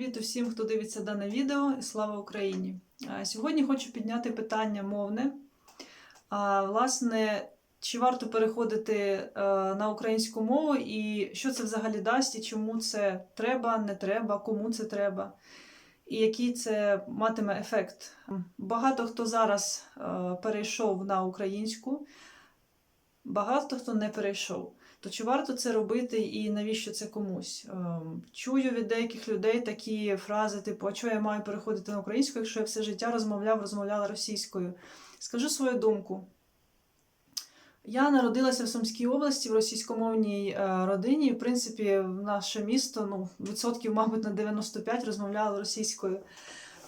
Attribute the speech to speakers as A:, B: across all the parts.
A: Привіт усім, хто дивиться дане відео, і слава Україні! Сьогодні хочу підняти питання мовне. Власне, чи варто переходити е, на українську мову, і що це взагалі дасть, і чому це треба, не треба, кому це треба, і який це матиме ефект. Багато хто зараз е, перейшов на українську, багато хто не перейшов. То чи варто це робити і навіщо це комусь? Ем, Чую від деяких людей такі фрази, типу, а чого я маю переходити на українську, якщо я все життя розмовляв, розмовляла російською. Скажу свою думку. Я народилася в Сумській області в російськомовній е, родині. В принципі, наше місто, ну, відсотків, мабуть, на 95 розмовляло російською.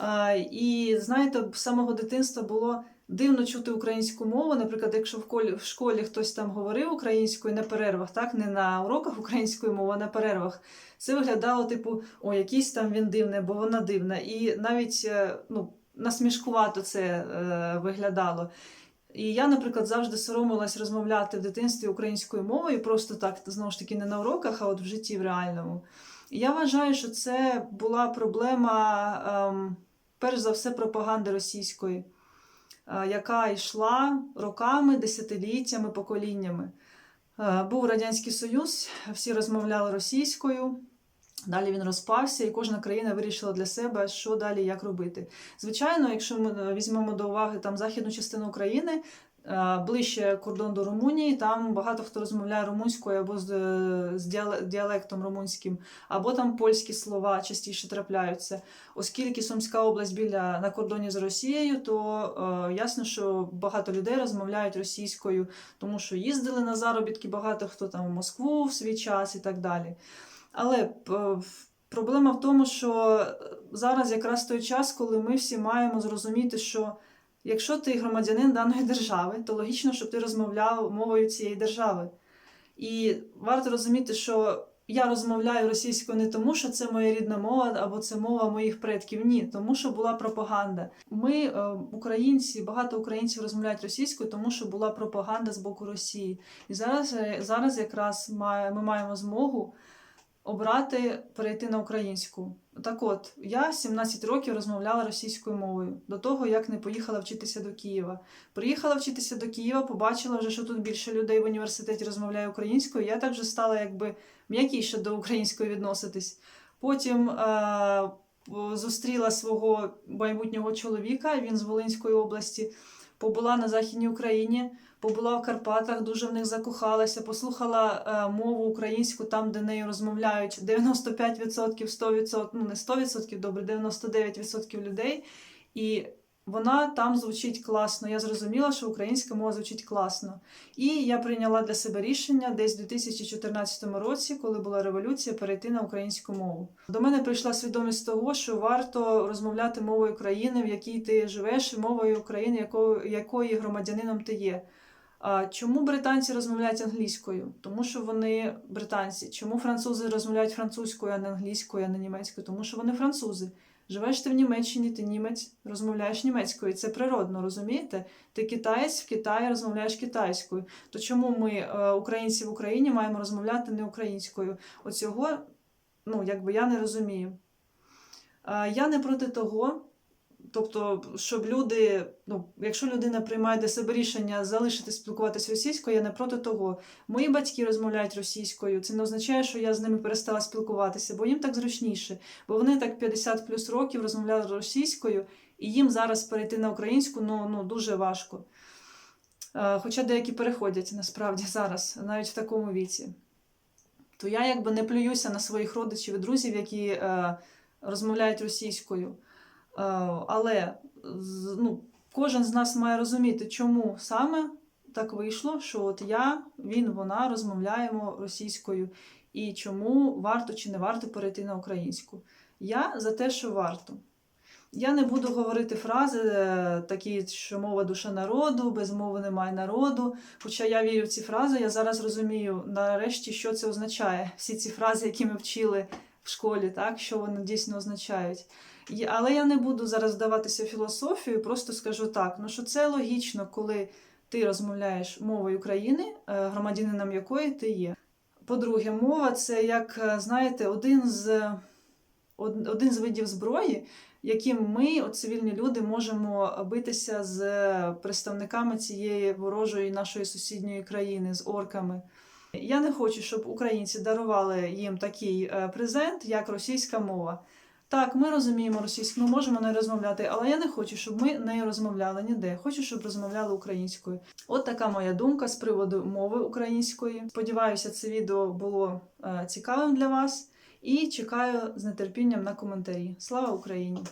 A: Е, І знаєте, з самого дитинства було дивно чути українську мову. Наприклад, якщо в школі, в школі хтось там говорив українською на перервах, так не на уроках української мови, а на перервах, це виглядало типу, о, якийсь там він дивний, бо вона дивна. І навіть е, ну, насмішкувато це е, виглядало. І я, наприклад, завжди соромилась розмовляти в дитинстві українською мовою, просто так, знову ж таки, не на уроках, а от в житті в реальному. І я вважаю, що це була проблема, ем, перш за все, пропаганди російської, яка йшла роками, десятиліттями, поколіннями. Е, Був Радянський Союз, всі розмовляли російською. Далі він розпався, і кожна країна вирішила для себе, що далі як робити. Звичайно, якщо ми візьмемо до уваги там західну частину України, е, ближче кордон до Румунії, там багато хто розмовляє румунською або з, з діалектом румунським, або там польські слова частіше трапляються. Оскільки Сумська область біля на кордоні з Росією, то е, ясно, що багато людей розмовляють російською, тому що їздили на заробітки, багато хто там в Москву в свій час і так далі. Але п- проблема в тому, що зараз якраз той час, коли ми всі маємо зрозуміти, що якщо ти громадянин даної держави, то логічно, щоб ти розмовляв мовою цієї держави. І варто розуміти, що я розмовляю російською не тому, що це моя рідна мова або це мова моїх предків. Ні, тому що була пропаганда. Ми, е, українці, багато українців розмовляють російською, тому що була пропаганда з боку Росії. І зараз, е, зараз якраз ми маємо змогу обрати перейти на українську. Так от, я 17 років розмовляла російською мовою до того, як не поїхала вчитися до Києва. Приїхала вчитися до Києва, побачила вже, що тут більше людей в університеті розмовляє українською. Я так вже стала якби м'якіше до української відноситись. Потім е- зустріла свого майбутнього чоловіка, він з Волинської області, побула на Західній Україні побула в Карпатах, дуже в них закохалася, послухала е, мову українську там, де нею розмовляють 95%, 100%, ну не 100%, добре, 99% людей. І вона там звучить класно. Я зрозуміла, що українська мова звучить класно. І я прийняла для себе рішення десь у 2014 році, коли була революція, перейти на українську мову. До мене прийшла свідомість того, що варто розмовляти мовою країни, в якій ти живеш, і мовою України, якої, якої громадянином ти є. А чому британці розмовляють англійською? Тому що вони британці. Чому французи розмовляють французькою, а не англійською, а не німецькою? Тому що вони французи. Живеш ти в Німеччині, ти німець, розмовляєш німецькою. Це природно, розумієте? Ти китаєць в Китаї розмовляєш китайською. То чому ми, е, українці в Україні, маємо розмовляти не українською? Оцього, ну, якби я не розумію. Е, Я не проти того, Тобто, щоб люди, ну, якщо людина приймає для себе рішення залишити спілкуватися російською, я не проти того. Мої батьки розмовляють російською. Це не означає, що я з ними перестала спілкуватися, бо їм так зручніше. Бо вони так 50 плюс років розмовляли російською, і їм зараз перейти на українську ну, ну, дуже важко. Е, Хоча деякі переходять насправді зараз, навіть в такому віці. То я якби не плююся на своїх родичів і друзів, які е, розмовляють російською. Е, Але ну, кожен з нас має розуміти, чому саме так вийшло, що от я, він, вона розмовляємо російською, і чому варто чи не варто перейти на українську. Я за те, що варто. Я не буду говорити фрази е, такі, що мова душа народу, без мови немає народу. Хоча я вірю в ці фрази, я зараз розумію нарешті, що це означає. Всі ці фрази, які ми вчили в школі, так, що вони дійсно означають. Але я не буду зараз вдаватися в філософію, просто скажу так: ну що це логічно, коли ти розмовляєш мовою країни, е, громадянином якої ти є. По-друге, мова це як, е, знаєте, один з один з видів зброї, яким ми, от цивільні люди, можемо битися з представниками цієї ворожої нашої сусідньої країни, з орками. Я не хочу, щоб українці дарували їм такий е, презент, як російська мова. Так, ми розуміємо російську, ми можемо не розмовляти, але я не хочу, щоб ми не розмовляли ніде. Хочу, щоб розмовляли українською. От така моя думка з приводу мови української. Сподіваюся, це відео було е, цікавим для вас і чекаю з нетерпінням на коментарі. Слава Україні!